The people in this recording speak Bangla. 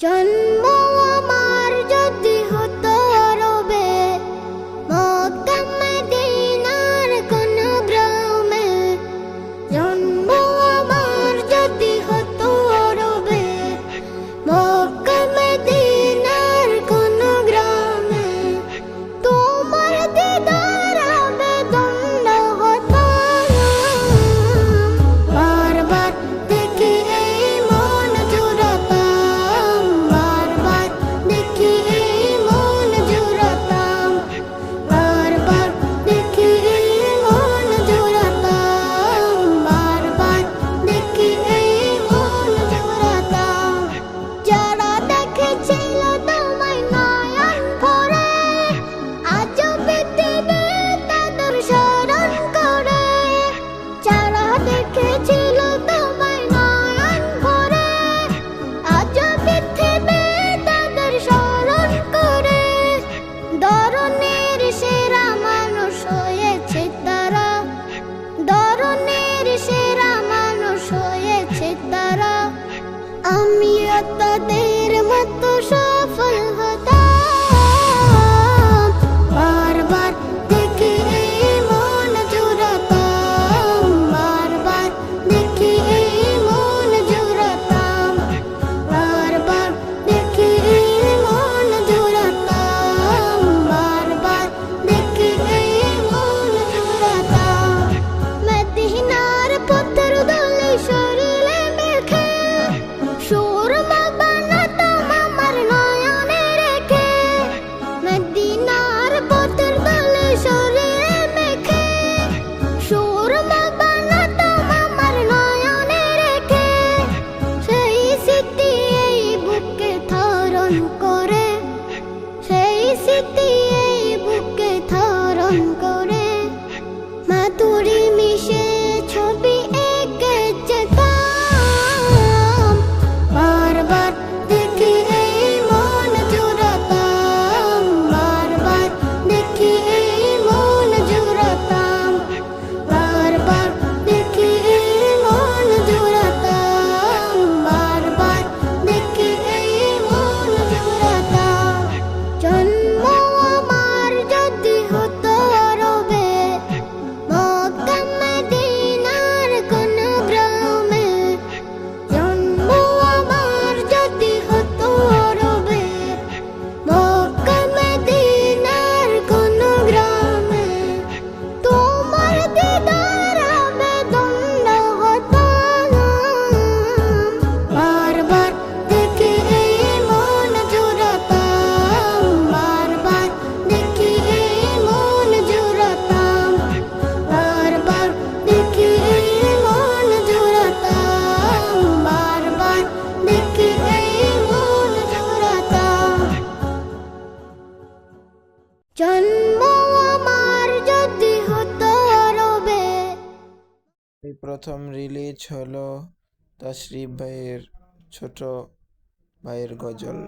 জন্ম तेरम तु প্রথম রিলিজ হলো তশরিফ ভাইয়ের ছোট ভাইয়ের গজল।